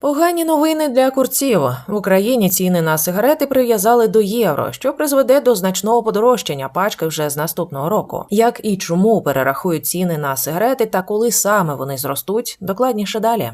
Погані новини для курців. В Україні ціни на сигарети прив'язали до євро, що призведе до значного подорожчання пачки вже з наступного року. Як і чому перерахують ціни на сигарети та коли саме вони зростуть, докладніше далі.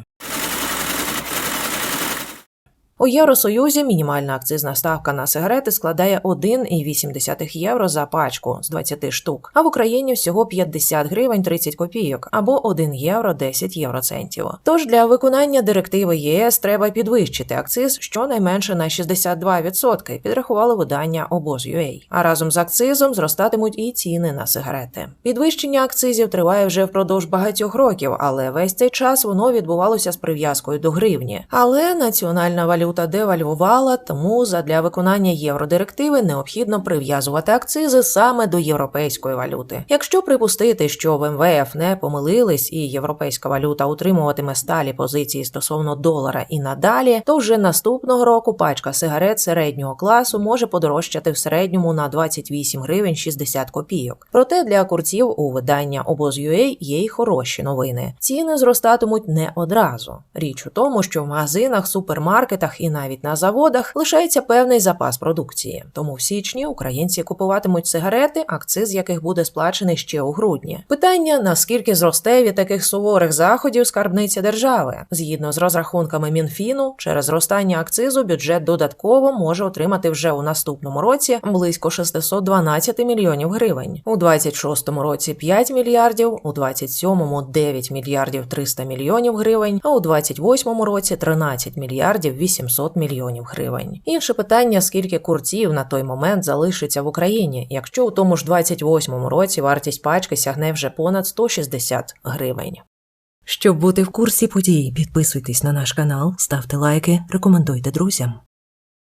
У Євросоюзі мінімальна акцизна ставка на сигарети складає 1,8 євро за пачку з 20 штук, а в Україні всього 50 гривень 30 копійок або 1 євро 10 євроцентів. Тож для виконання директиви ЄС треба підвищити акциз щонайменше на 62%, підрахували видання обоз.ua. А разом з акцизом зростатимуть і ціни на сигарети. Підвищення акцизів триває вже впродовж багатьох років, але весь цей час воно відбувалося з прив'язкою до гривні. Але національна валюта девальвувала, тому задля виконання євродирективи необхідно прив'язувати акцизи саме до європейської валюти. Якщо припустити, що в МВФ не помилились і європейська валюта утримуватиме сталі позиції стосовно долара і надалі, то вже наступного року пачка сигарет середнього класу може подорожчати в середньому на 28 гривень 60 копійок. Проте для курців у видання обоз.ua є й хороші новини. Ціни зростатимуть не одразу. Річ у тому, що в магазинах, супермаркетах і навіть на заводах лишається певний запас продукції. Тому в січні українці купуватимуть сигарети, акциз яких буде сплачений ще у грудні. Питання наскільки зросте від таких суворих заходів скарбниця держави, згідно з розрахунками Мінфіну, через зростання акцизу бюджет додатково може отримати вже у наступному році близько 612 мільйонів гривень, у 26-му році 5 мільярдів, у 27-му 9 мільярдів 300 мільйонів гривень, а у 28-му році 13 мільярдів 800 мільйонів гривень. Інше питання: скільки курців на той момент залишиться в Україні, якщо у тому ж 28-му році вартість пачки сягне вже понад 160 гривень. Щоб бути в курсі подій, підписуйтесь на наш канал, ставте лайки, рекомендуйте друзям.